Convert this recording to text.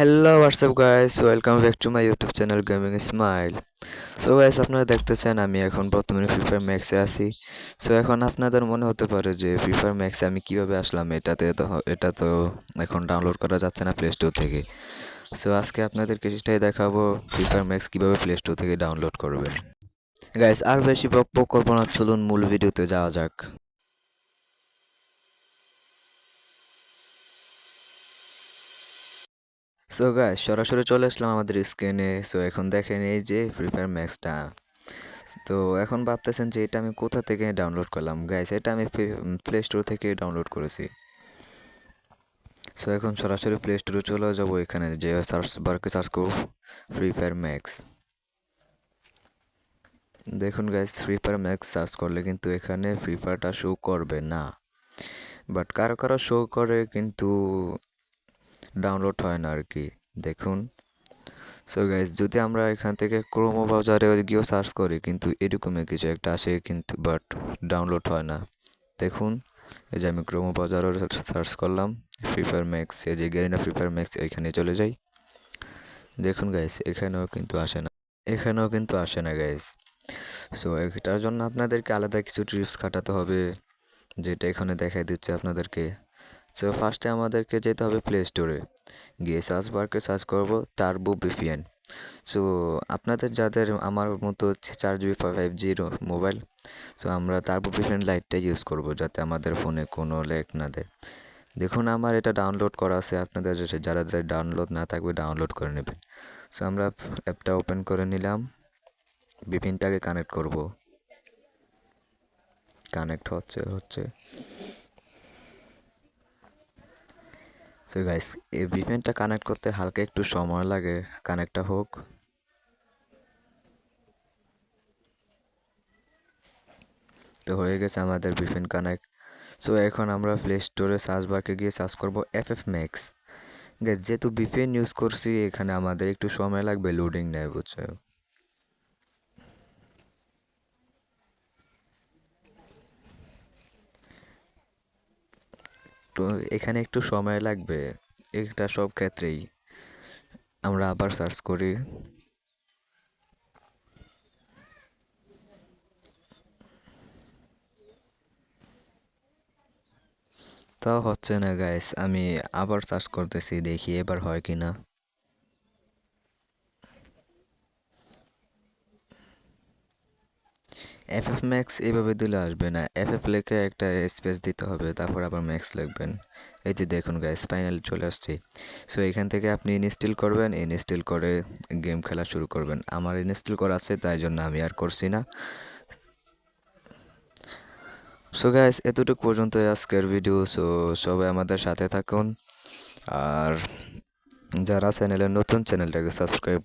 Hello WhatsApp guys welcome back to my YouTube channel gaming smile so guys আপনারা দেখতেছেন আমি এখন বর্তমানে ফ্রি ফায়ার ম্যাক্সে আছি। সো এখন আপনাদের মনে হতে পারে যে ফ্রি ফায়ার ম্যাক্সে আমি কীভাবে আসলাম, এটাতে তো এটা তো এখন ডাউনলোড করা যাচ্ছে না প্লে স্টোর থেকে। সো আজকে আপনাদেরকে সেটাই দেখাবো ফ্রি ফায়ার ম্যাক্স কীভাবে প্লে স্টোর থেকে ডাউনলোড করবেন। গাইস আর বেশি বক করব না, চলুন মূল ভিডিওতে যাওয়া যাক। সো গাইস সরাসরি চলে আসলাম আমাদের স্ক্রিনে সো এখন দেখেন এই যে ফ্রি ফায়ার ম্যাক্সটা তো এখন ভাবতেছেন যে এটা আমি কোথা থেকে ডাউনলোড করলাম? গাইস এটা আমি প্লে স্টোর থেকে ডাউনলোড করেছি। সো এখন সরাসরি প্লে স্টোরে চলে যাব এখানে, যে সার্চ বারকে সার্চ করব ফ্রি ফায়ার ম্যাক্স দেখুন guys free fire max search করলে কিন্তু এখানে ফ্রি ফায়ারটা শো করবে না। বাট কারও কারও শো করে কিন্তু ডাউনলোড হয় না আর কি, দেখুন। সো গাইজ যদি আমরা এখান থেকে ক্রোমো ব্রাউজারে গিয়েও সার্চ করি, কিন্তু এরকমই কিছু একটা আসে কিন্তু বাট ডাউনলোড হয় না। দেখুন, এই যে আমি ক্রোমো ব্রাউজারও সার্চ করলাম ফ্রি ফায়ার ম্যাক্স এই যে গেরিনা ফ্রি ফায়ার ম্যাক্স এখানে চলে যাই। দেখুন গাইজ এখানেও কিন্তু আসে না, এখানেও কিন্তু আসে না গাইজ সো এটার জন্য আপনাদেরকে আলাদা কিছু ট্রিপস খাটাতে হবে, যেটা এখানে দেখাই দিচ্ছে আপনাদেরকে। সো ফার্স্টে আমাদেরকে যেতে হবে প্লে স্টোরে গিয়ে সার্চ বারকে সার্চ করব টার্বো বিপিএন সো আপনাদের যাদের আমার মতো হচ্ছে চার GB five zero mobile so আমরা টার্বো বিপিএন লাইটটা ইউজ করব যাতে আমাদের ফোনে কোনো লেক না দেয়। দেখুন, আমার এটা ডাউনলোড করা আছে, আপনাদের যারা যারা ডাউনলোড না থাকবে ডাউনলোড করে নেবেন সো আমরা অ্যাপটা ওপেন করে নিলাম। বিপিনটাকে কানেক্ট করব। কানেক্ট হচ্ছে হচ্ছে। সো গাইস এই ভিপিএনটা কানেক্ট করতে হালকা একটু সময় লাগে। কানেক্টটা হোক। তো হয়ে গেছে আমাদের ভিপিএন কানেক্ট সো এখন আমরা প্লে স্টোরে সার্চ বারকে গিয়ে সার্চ করব এফ এফ ম্যাক্স যেহেতু ভিপিএন ইউজ করছি, এখানে আমাদের একটু সময় লাগবে লোডিং নেয় বুঝছ। তো এখানে একটু সময় লাগবে। এটা সব ক্ষেত্রেই। আমরা আবার সার্চ করি। তাও হচ্ছে না গাইস আমি আবার সার্চ করতেছি, দেখি এবার হয় কি না এফ এফ ম্যাক্স এইভাবে দিলে আসবে না। এফ এফ লেখে একটা স্পেস দিতে হবে, তারপর আবার ম্যাক্স লিখবেন। এই যে দেখুন গাইস ফাইনাল চলে আসছে। সো এখান থেকে আপনি ইনস্টল করবেন ইনস্টল করে গেম খেলা শুরু করবেন। আমার ইনস্টল করা আছে, তাই জন্য আমি আর করছি না। সো গাইস এতটুকু পর্যন্ত আজকের ভিডিও সো সবাই আমাদের সাথে থাকুন। আর যারা চ্যানেলে নতুন চ্যানেলটাকে সাবস্ক্রাইব